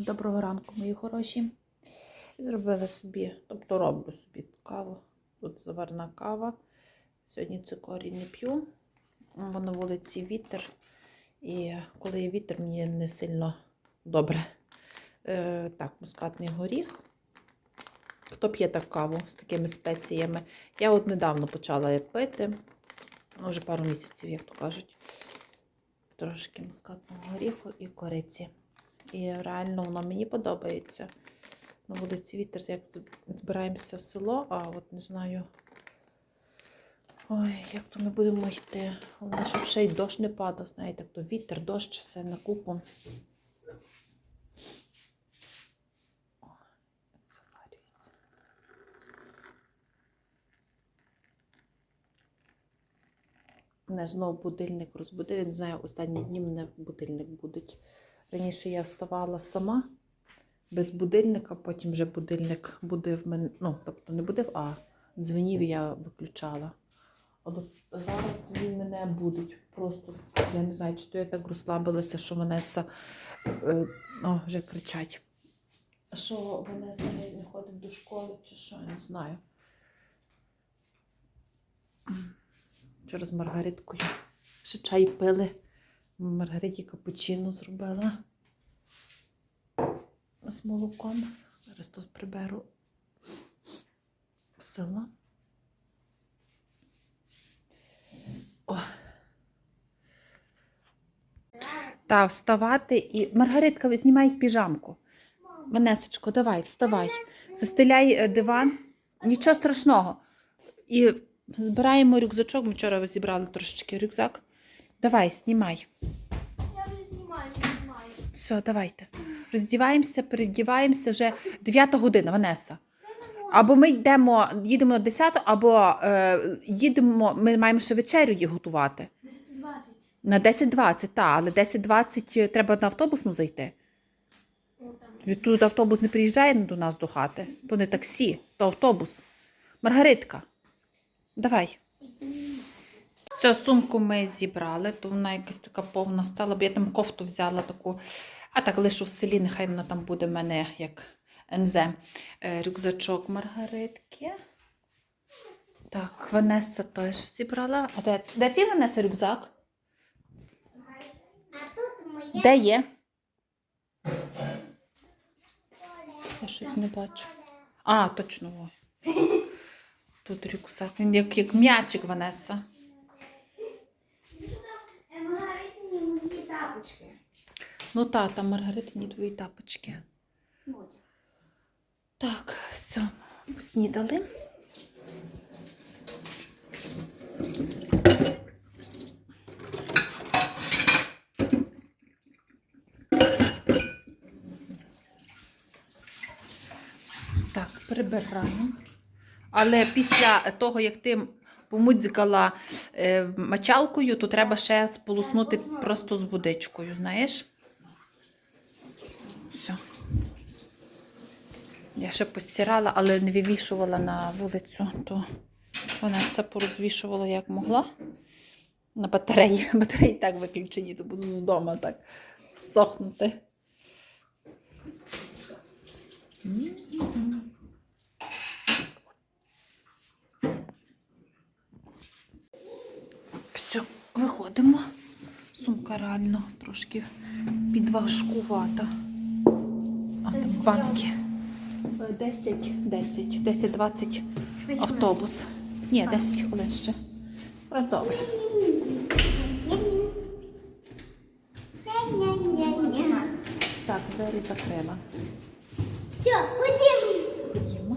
Доброго ранку, мої хороші. Зробила собі, тобто роблю собі каву. Тут заварна кава. Сьогодні цикорій не п'ю, бо на вулиці вітер. І коли є вітер, мені не сильно добре. Е, так, мускатний горіх. Хто п'є так каву з такими спеціями? Я от недавно почала пити. Вже пару місяців, як то кажуть. Трошки мускатного горіху і кориці. І реально воно мені подобається. На вулиці вітер, як збираємося в село, а от не знаю. Ой, як то ми будемо йти. Головне, щоб ще й дощ не падав, знаєте, то вітер, дощ, все на купу. Мене знову будильник розбудив. Не знаю, останні дні мене будильник будить. Раніше я вставала сама без будильника, потім вже будильник будив мене. Ну, тобто не будив, а дзвенів і я виключала. От зараз він мене будить. Просто я не знаю, чи то я так розслабилася, що Ванеса е, о, вже кричать. Що Ванеса не, ходить до школи, чи що, я не знаю. Вчора з Маргариткою ще чай пили. Маргариті капучино зробила з молоком. Зараз тут приберу село. О. Та, вставати і. Маргаритка, знімай піжамку. Ванесочко, давай, вставай. Застеляй е, диван. Нічого страшного. І збираємо рюкзачок. Ми вчора зібрали трошечки рюкзак. Давай, знімай. Я вже знімаю, знімаю. Все, давайте. Роздіваємося, перевдіваємося вже 9 година, Ванеса. Або ми йдемо, їдемо на 10, або е, їдемо, ми маємо ще вечерю її готувати. 20. На 10.20, так, але 10.20 треба на автобусну зайти. Від Тут автобус не приїжджає до нас до хати. То не таксі, то автобус. Маргаритка, давай. Все, сумку ми зібрали, то вона якась така повна стала, бо я там кофту взяла таку. А так лишу в селі, нехай вона там буде в мене як НЗ. Е, Рюкзачок Маргаритки. Так, Ванеса теж зібрала. А де, де твій Ванеса рюкзак? А тут моє Де є? Я щось не бачу. А, точно. Тут рюкзак. Він як, як м'ячик Ванеса. Маргаритні мої тапочки. Ну та, там Маргаритині твої тапочки. Так, все, поснідали. Так, прибираємо. Але після того, як ти помудзикала е, мочалкою, то треба ще сполоснути просто з водичкою, знаєш? Все. Я ще постирала, але не вивішувала на вулицю, то вона все порозвішувала як могла. На батареї. Батареї так виключені, то буду вдома так сохнути. Все, виходимо. Сумка реально трошки підважкувата. Банки. 10, 10, 10, 20 автобус. Ні, 10 хвилин ще. Раз добре. Так, двері закрила. Все, ходімо. Ходімо.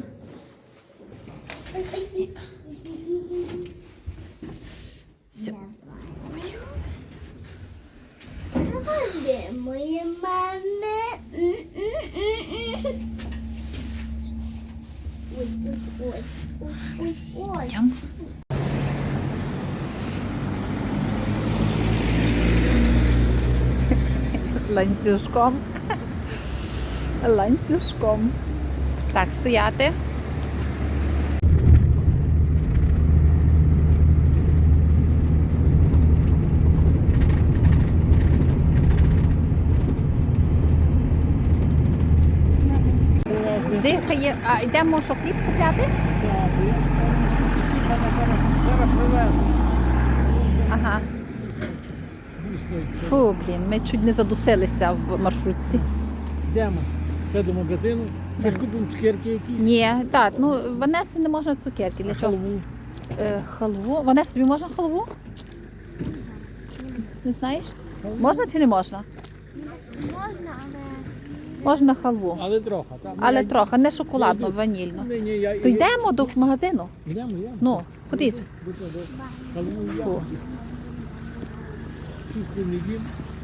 Все. Де мої Ой. Йдемо. Ланцюжком. Ланцюжком. Так, стояти. Дихає. А йдемо, що хліб купляти? Ага. Фу, блін, ми чуть не задусилися в маршрутці. Йдемо. Ще до магазину. Ми ж купимо цукерки якісь. Ні, так, ну в Ванесі не можна цукерки. Для чого? Халву. Е, халву. Ванес, тобі можна халву? Не знаєш? Можна чи не можна? Можна, але Можна халву. Але трохи. так. Але Я- трохи, не шоколадну, ванільну. Ні, ні, я- То я- йдемо до магазину. Йдемо, йдемо. Ну, ходіть. Халву Фу. йдемо. Не їм.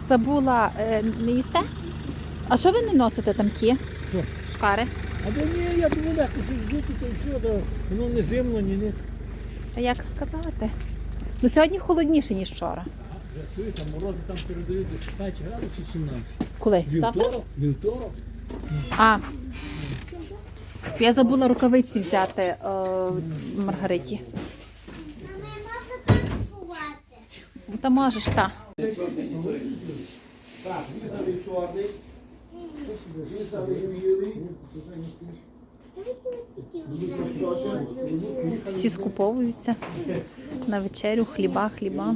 Забула, е, не їсте? А що ви не носите там ті? Що? Шкари? А то ні, я думаю, легко сидіти, то то воно не зимно, ні, ні. Та як сказати? Ну сьогодні холодніше, ніж вчора. Там морози там передають до 16 градусів 17. Коли? Завтра? Вівторок, вівторок. А. Я забула рукавиці взяти е, Маргариті. Та можеш, та. Так, різаний чорний, білий, Всі скуповуються на вечерю, хліба, хліба.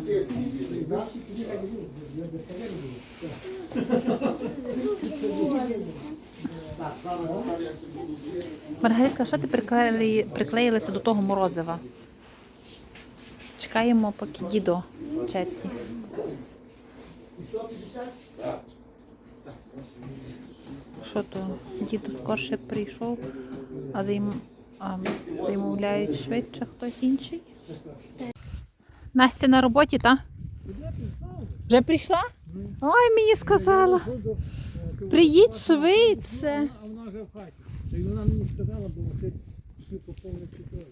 Маргаритка, що ти приклеїли, приклеїлася до того морозива? Чекаємо, поки дідо в черзі. Що то? Дідо скорше прийшов, а, займ... а замовляють швидше хтось інший. Настя на роботі, так? Вже прийшла? Ой, мені сказала. Приїдь швидше. А вона вже в хаті. І вона мені сказала, бо ти всі поповнити той.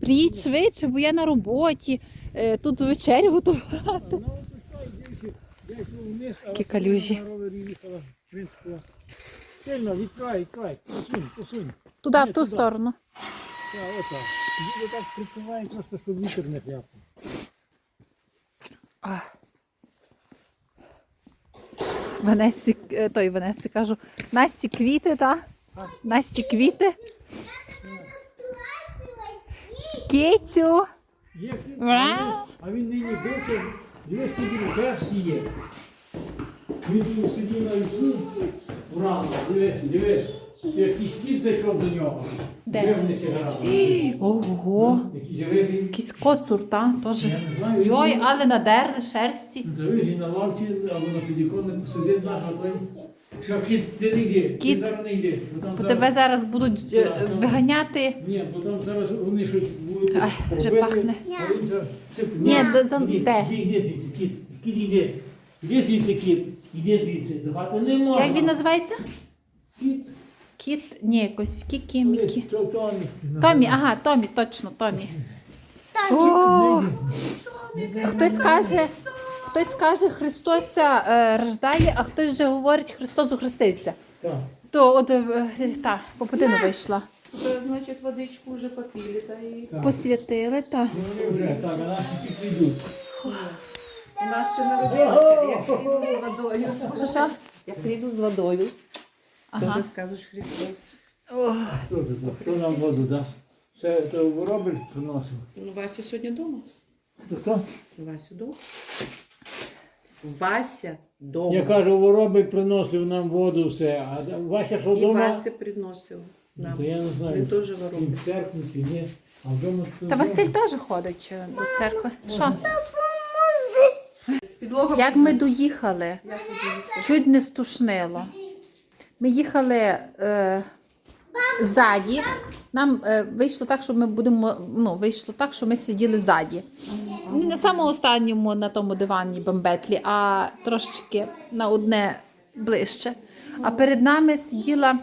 Приїдь швидше, бо я на роботі. Е, Тут вечерю готувати. Ну, от що, йдеш, йдеш вниз, а Які вона калюжі. на ровері їхала, в. Сильно, відкрай, відкрай, посунь, посунь. Туди, в ту сторону. Так, отак. Її так прикриває просто, щоб вітер не хляпав. А. Ванесі, е, той Ванесі кажу, Насті квіти, так? Насті квіти. Кітю. Є а він нині бився, дивись, скільки всі є. Він сидів на вікні, рано, дивись, дивись. Якийсь кіт зайшов до нього. Де? Грав. Ого. Якийсь коцур, та? Теж. Я не знаю. Йой, але надерли шерсті. Ну, Та він на лавці або на підіконнику сидить наш, а той. Що кіт, ти не йди, Кіт? ти зараз не йди. Бо там Бо зараз- тебе зараз будуть е, е, виганяти. Ні, бо там зараз вони щось будуть Ай, вже робити, пахне. а він зараз- Це- Ні, до- за- Іди, де? Іди, іди звідси, кіт, кіт іди. Іди звідси, кіт, іди звідси. До хати не можна. Як він називається? Кіт. Кіт, ні, якось кікі, мікі. То- Томі. Томі, ага, Томі, точно, Томі. О, хтось каже, хтось каже, Христос е, рождає, а хтось вже говорить, Христос охрестився. Так. То от е, та, попадину вийшла. Значить, водичку вже попили, та і Так. Посвятили, та. Ну, вони вже, так, а наші кіт йдуть. Нас ще народився. Як прийду з водою, Що що? як прийду з водою, Ага. теж скажеш Христос. Хто це? Хто нам воду дасть? Це то воробель приносив. Ну, Вася сьогодні вдома. То хто? Вася вдома. Вася вдома. Я кажу, воробик приносив нам воду все, а Вася що І вдома? Вася приносив нам. То я не знаю. Він теж Чи воробик. в церкві, чи ні. А вдома Та. Василь теж ходить е, до церкви. Що? Підлога Як ми доїхали? Як ви доїхали? Чуть не стушнило. Ми їхали е, ззаді. Нам е, вийшло так, що ми будемо. Ну, вийшло так, що ми сиділи ззаді. Не на самому останньому на тому дивані бамбетлі, а трошечки на одне ближче. А перед нами сиділа